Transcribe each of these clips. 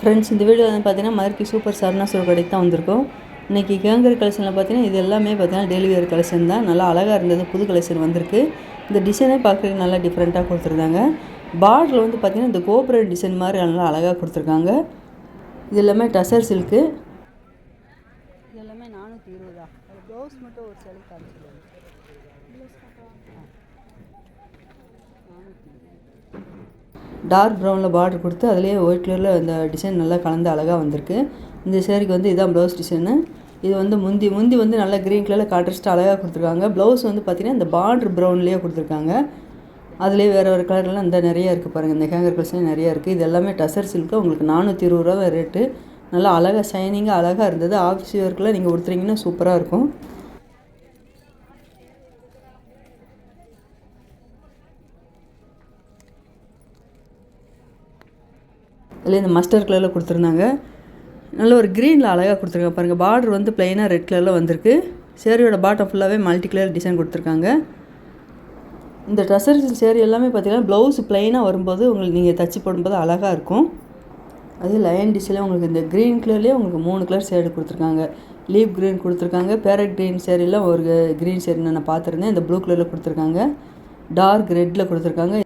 Friends இந்த video வந்து பார்த்தீங்கன்னா மதுரைக்கு சூப்பர் சரணா ஸ்டோர் கடைக்கு தான் வந்திருக்கோம். இன்றைக்கி கேங்கர் கலெக்ஷனில் பார்த்தீங்கன்னா இது எல்லாமே பார்த்தீங்கன்னா டெய்லி வேர் கலெக்ஷன் தான். நல்லா அழகாக இருந்தது புது கலெக்ஷன் வந்திருக்கு. இந்த டிசைனே பார்க்குறதுக்கு நல்லா டிஃப்ரெண்ட்டாக கொடுத்துருந்தாங்க. பார்டரில் வந்து பார்த்தீங்கன்னா இந்த கோபுர டிசைன் மாதிரி நல்லா அழகாக கொடுத்துருக்காங்க. இது எல்லாமே டசர் சில்க்கு இது எல்லாமே நானூற்றி இருபதா ப்ளவுஸ் மட்டும் ஒரு சிலை காமிச்சிருக்காங்க. டார்க் ப்ரௌனில் பார்டர் கொடுத்து அதுலேயே ஒயிட் கலரில் இந்த டிசைன் நல்லா கலந்து அழகாக வந்திருக்கு. இந்த சேரீக்கு வந்து இதான் ப்ளவுஸ் டிசைனு இது வந்து முந்தி முந்தி வந்து நல்லா க்ரீன் கலரில் கான்ட்ராஸ்ட் அழகாக கொடுத்துருக்காங்க. ப்ளவுஸ் வந்து பார்த்திங்கன்னா இந்த பார்டர் ப்ரௌன்லேயே கொடுத்துருக்காங்க. அதுலேயே வேறு வேறு கலர்லாம் இந்த நிறைய இருக்குது பாருங்கள் இந்த ஹேங்கர் கலெக்ஷன் நிறையா இருக்குது இது எல்லாமே டசர் சில்க்கு உங்களுக்கு நானூற்றி இருபது ரூபா ரேட்டு நல்லா அழகாக ஷைனிங்காக அழகாக இருந்தது. ஆஃபீஸ் ஒர்க்கில் நீங்கள் கொடுத்துறீங்கன்னா சூப்பராக இருக்கும். அதில் இந்த மஸ்டர் கலரில் கொடுத்துருந்தாங்க. நல்ல ஒரு க்ரீனில் அழகாக கொடுத்துருக்காங்க. பாருங்கள் பார்டர் வந்து ப்ளைனாக ரெட் கலரில் வந்திருக்கு. சேரீயோட பாட்டம் ஃபுல்லாகவே மல்டி கலர் டிசைன் கொடுத்துருக்காங்க. இந்த ட்ரெஸ்ஸர் சேரீ எல்லாமே பார்த்திங்கன்னா ப்ளவுஸ் ப்ளைனாக வரும்போது உங்களுக்கு நீங்கள் தச்சு போடும்போது அழகாக இருக்கும். அது லயன் டிஷ்ஷில் உங்களுக்கு இந்த க்ரீன் கலர்லேயே உங்களுக்கு மூணு கலர் சேரீ கொடுத்துருக்காங்க. லீப் க்ரீன் கொடுத்துருக்காங்க. பேரட் க்ரீன் சேரீலாம் ஒரு க்ரீன் சேரீன்னு நான் பார்த்துருந்தேன். இந்த ப்ளூ கலரில் கொடுத்துருக்காங்க. டார்க் ரெட்டில் கொடுத்துருக்காங்க.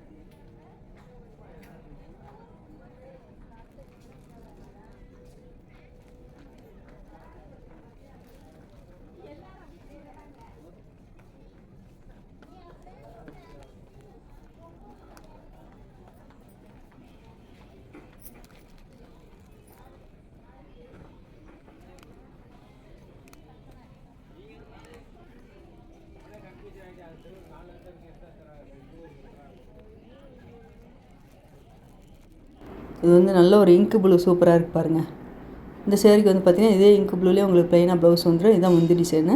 இது வந்து நல்ல ஒரு இங்கு ப்ளூ சூப்பராக இருக்குது பாருங்கள் இந்த சேரீக்கு வந்து பார்த்தீங்கன்னா இதே இங்கு ப்ளூலேயே உங்களுக்கு ப்ளைனாக ப்ளவுஸ் வந்துடும் இதான் முந்தி டிசைனு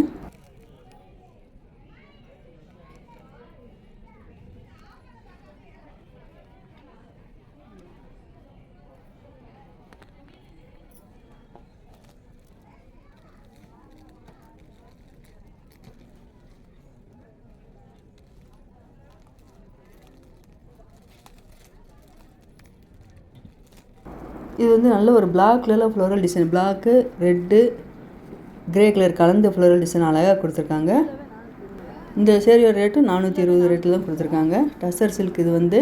இது வந்து நல்ல ஒரு பிளாக் கலரில் floral design black red grey colour கலந்த ஃப்ளோரல் டிசைன் அழகாக கொடுத்துருக்காங்க. இந்த சேரியோட ரேட்டு நானூற்றி இருபது ரேட்டில் தான் கொடுத்துருக்காங்க. டசர் சில்க் இது வந்து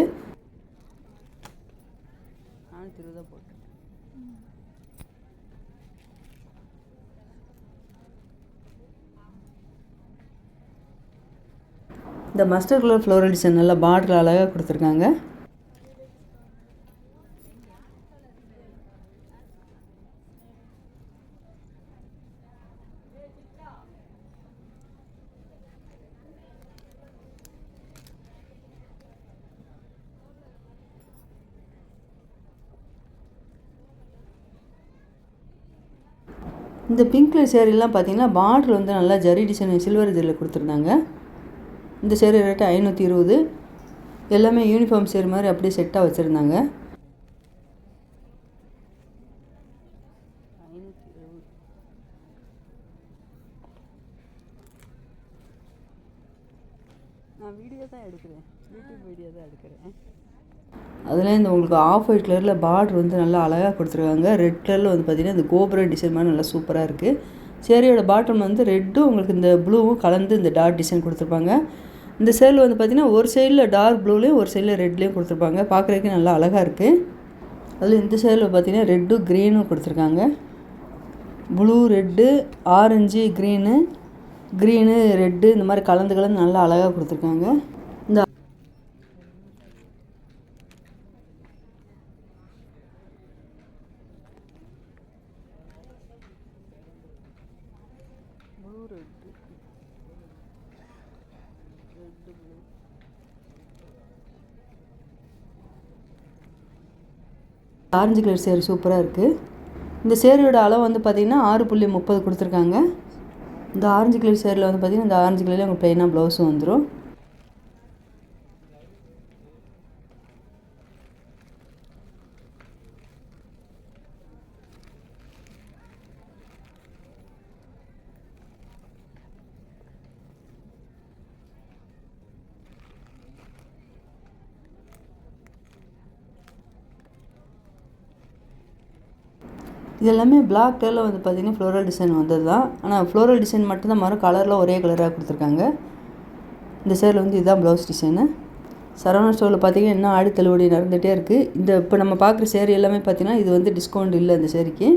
நானூற்றி இருபது தான் போட்டு இந்த மஸ்டர் கலர் ஃப்ளோரல் டிசைன் நல்லா பார்டரில் அழகாக கொடுத்துருக்காங்க. இந்த பிங்க் கலர் சேரீலாம் பார்த்தீங்கன்னா பார்டர் வந்து நல்லா ஜரி டிசைன் சில்வர் இதில் கொடுத்துருந்தாங்க. இந்த சேரீ ரேட்டு ஐநூற்றி இருபது. எல்லாமே யூனிஃபார்ம் சேரீ மாதிரி அப்படியே செட்டாக வச்சுருந்தாங்க. நான் வீடியோ தான் எடுக்கிறேன். யூடியூப் வீடியோ தான் எடுக்கிறேன். அதில் இந்த உங்களுக்கு ஆஃப் ஒயிட் கலரில் பார்டர் வந்து நல்லா அழகாக கொடுத்துருக்காங்க. ரெட் கலரில் வந்து பார்த்திங்கன்னா இந்த கோபுர டிசைன் மாதிரி நல்லா சூப்பராக இருக்குது சேரியோட பாட்டம் வந்து ரெட்டும் உங்களுக்கு இந்த ப்ளூவும் கலந்து இந்த டார்க் டிசைன் கொடுத்துருப்பாங்க. இந்த சேரில் வந்து பார்த்திங்கன்னா ஒரு சைடில் டார்க் ப்ளூலேயும் ஒரு சைடில் ரெட்லேயும் கொடுத்துருப்பாங்க. பார்க்குறதுக்கு நல்லா அழகாக இருக்குது அதில் இந்த சைடில் பார்த்திங்கன்னா ரெட்டும் க்ரீனும் கொடுத்துருக்காங்க. Blue red orange green green red இந்த மாதிரி கலந்து கலந்து நல்லா அழகாக கொடுத்துருக்காங்க. இந்த blue red red blue orange colour சேரு சூப்பராக இருக்குது இந்த சேரோட அளவு வந்து பார்த்திங்கன்னா ஆறு புள்ளி முப்பது கொடுத்துருக்காங்க. இந்த ஆரஞ்சு கலர் சேரில் வந்து பார்த்திங்கன்னா இந்த ஆரஞ்சு கலரில் உங்களுக்கு ப்ளைனாக ப்ளவுஸும் வந்துடும் இது எல்லாமே பிளாக் கலரில் வந்து பார்த்திங்கன்னா ஃப்ளோரல் டிசைன் வந்தது தான் ஆனால் ஃப்ளோரல் டிசைன் மட்டும்தான் மரம் கலரில் ஒரே கலராக கொடுத்துருக்காங்க. இந்த சேரில் வந்து இதுதான் ப்ளவுஸ் டிசைனு சரவணா ஸ்டோரில் பார்த்தீங்கன்னா இன்னும் ஆடி தள்ளுபடி நடந்துகிட்டே இருக்குது இந்த இப்போ நம்ம பார்க்குற சேரீ எல்லாமே பார்த்தீங்கன்னா இது வந்து டிஸ்கவுண்ட் இல்லை இந்த சேரீக்கு